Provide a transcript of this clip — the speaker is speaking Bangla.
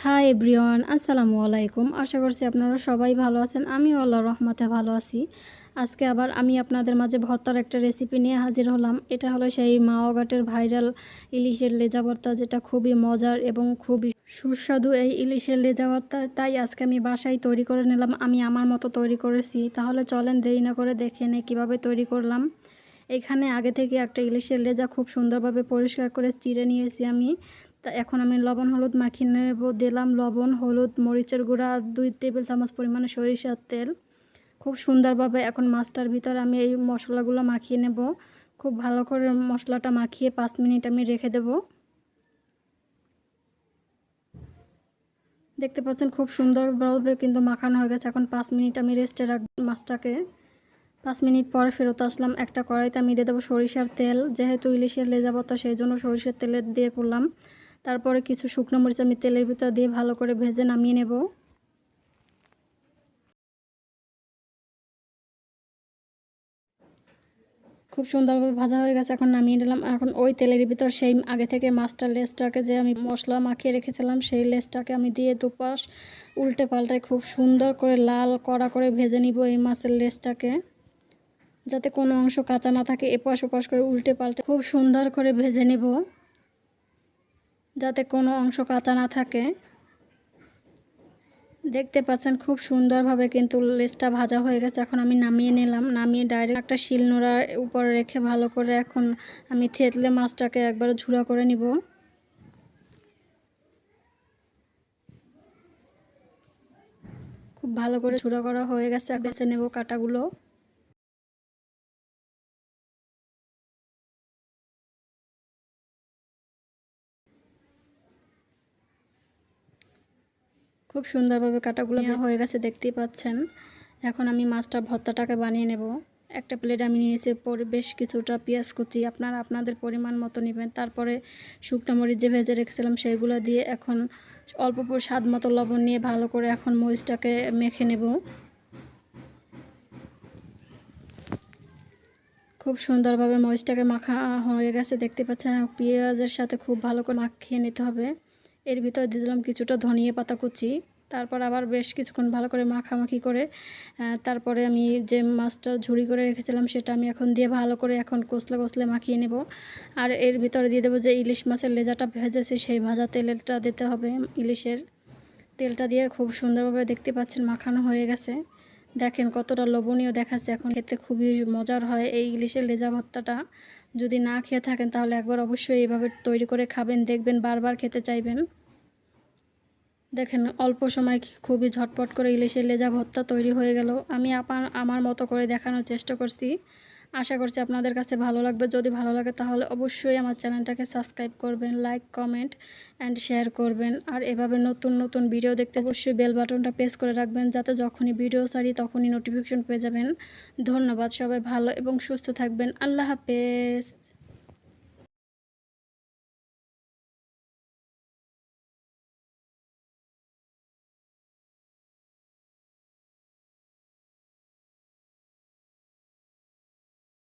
হাই এভরিওয়ান আসসালামু আলাইকুম। আশা করছি আপনারা সবাই ভালো আছেন। আমিও আল্লাহ রহমতে ভালো আছি। আজকে আবার আমি আপনাদের মাঝে ভর্তার একটা রেসিপি নিয়ে হাজির হলাম। এটা হলো সেই মাওয়াঘাটের ভাইরাল ইলিশের লেজা ভর্তা, যেটা খুবই মজার এবং খুবই সুস্বাদু এই ইলিশের লেজা ভর্তা। তাই আজকে আমি বাসায় তৈরি করে নিলাম। আমি আমার মতো তৈরি করেছি। তাহলে চলেন দেরি না করে দেখে নে কীভাবে তৈরি করলাম। এখানে আগে থেকে একটা ইলিশের লেজা খুব সুন্দরভাবে পরিষ্কার করে চিড়ে নিয়েছি আমি। তা এখন আমি লবণ, হলুদ মাখিয়ে নেব। দিলাম লবণ, হলুদ, মরিচের গুঁড়া আর দুই টেবিল চামচ পরিমাণে সরিষার তেল। খুব সুন্দরভাবে এখন মাছটার ভিতর আমি এই মশলাগুলো মাখিয়ে নেব। খুব ভালো করে মশলাটা মাখিয়ে পাঁচ মিনিট আমি রেখে দেব। দেখতে পাচ্ছেন খুব সুন্দরভাবে কিন্তু মাখানো হয়ে গেছে। এখন পাঁচ মিনিট আমি রেস্টে রাখ মাছটাকে। পাঁচ মিনিট পরে ফেরত আসলাম। একটা কড়াইতে আমি দিয়ে দেবো সরিষার তেল। যেহেতু ইলিশের লেজা পাতা সেই জন্য সরিষার তেলের দিয়ে করলাম। তারপরে কিছু শুকনো মরিচ আমি তেলের ভিতর দিয়ে ভালো করে ভেজে নামিয়ে নেব। খুব সুন্দরভাবে ভাজা হয়ে গেছে, এখন নামিয়ে নিলাম। এখন ওই তেলের ভিতর সেই আগে থেকে মাছটার লেসটাকে যে আমি মশলা মাখিয়ে রেখেছিলাম, সেই লেসটাকে আমি দিয়ে দুপাশ উল্টে পাল্টায় খুব সুন্দর করে লাল কড়া করে ভেজে নিব এই মাছের লেসটাকে, যাতে কোনো অংশ কাঁচা না থাকে, এপাশ ওপাশ করে উল্টে পাল্টে খুব সুন্দর করে ভেজে নিব। যাতে কোনো অংশ কাঁচা না থাকে। দেখতে পাচ্ছেন খুব সুন্দরভাবে কিন্তু লেসটা ভাজা হয়ে গেছে। এখন আমি নামিয়ে নিলাম। নামিয়ে ডাইরেক্ট একটা শিলনোড়ার উপর রেখে ভালো করে এখন আমি থেতলে মাছটাকে একবার ঝুড়া করে নিব। খুব ভালো করে ঝুড়া করা হয়ে গেছে। বেছে নেব কাটাগুলো। খুব সুন্দরভাবে কাটাগুলো হয়ে গেছে দেখতেই পাচ্ছেন। এখন আমি মাছটা ভর্তাটাকে বানিয়ে নেব। একটা প্লেট আমি নিয়েছি পরে বেশ কিছুটা পেঁয়াজ কুচি। আপনারা আপনাদের পরিমাণ মতো নেবেন। তারপরে শুকনো মরিচ যে ভেজে রেখেছিলাম সেগুলো দিয়ে এখন অল্প স্বাদ মতো লবণ নিয়ে ভালো করে এখন মরিচটাকে মেখে নেব। খুব সুন্দরভাবে মরিচটাকে মাখা হয়ে গেছে দেখতে পাচ্ছেন। পেঁয়াজের সাথে খুব ভালো করে মাখিয়ে নিতে হবে। এর ভিতরে দিয়ে দিলাম কিছুটা ধনিয়া পাতা কুচি। তারপর আবার বেশ কিছুক্ষণ ভালো করে মাখামাখি করে তারপরে আমি যে মাছটা ঝুড়ি করে রেখেছিলাম সেটা আমি এখন দিয়ে ভালো করে এখন কষলে কষলে মাখিয়ে নেব। আর এর ভিতরে দিয়ে দেবো যে ইলিশ মাছের লেজাটা ভেজেছি, সেই ভাজা তেলটা দিতে হবে ইলিশের। তেলটা দিয়ে খুব সুন্দরভাবে দেখতে পাচ্ছেন মাখানো হয়ে গেছে। দেখেন কতটা লোভনীয় দেখাচ্ছে, এখন খেতে খুবই মজার হয় এই ইলিশের লেজা ভর্তাটা। যদি না খেয়ে থাকেন, তাহলে একবার অবশ্যই এইভাবে তৈরি করে খাবেন, দেখবেন বারবার খেতে চাইবেন। দেখেন, অল্প সময় খুবই ঝটপট করে ইলিশের লেজা ভর্তা তৈরি হয়ে গেল। আমি আপা, আমার মতো করে দেখানোর চেষ্টা করছি। আশা করছি আপনাদের কাছে ভালো লাগবে। যদি ভালো লাগে তাহলে অবশ্যই আমার চ্যানেলটাকে সাবস্ক্রাইব করবেন, লাইক, কমেন্ট অ্যান্ড শেয়ার করবেন। আর এভাবে নতুন নতুন ভিডিও দেখতে অবশ্যই বেল বাটনটা প্রেস করে রাখবেন, যাতে যখনই ভিডিও সারি তখনই নোটিফিকেশন পেয়ে যাবেন। ধন্যবাদ সবাই, ভালো এবং সুস্থ থাকবেন। আল্লাহ হাফেজ।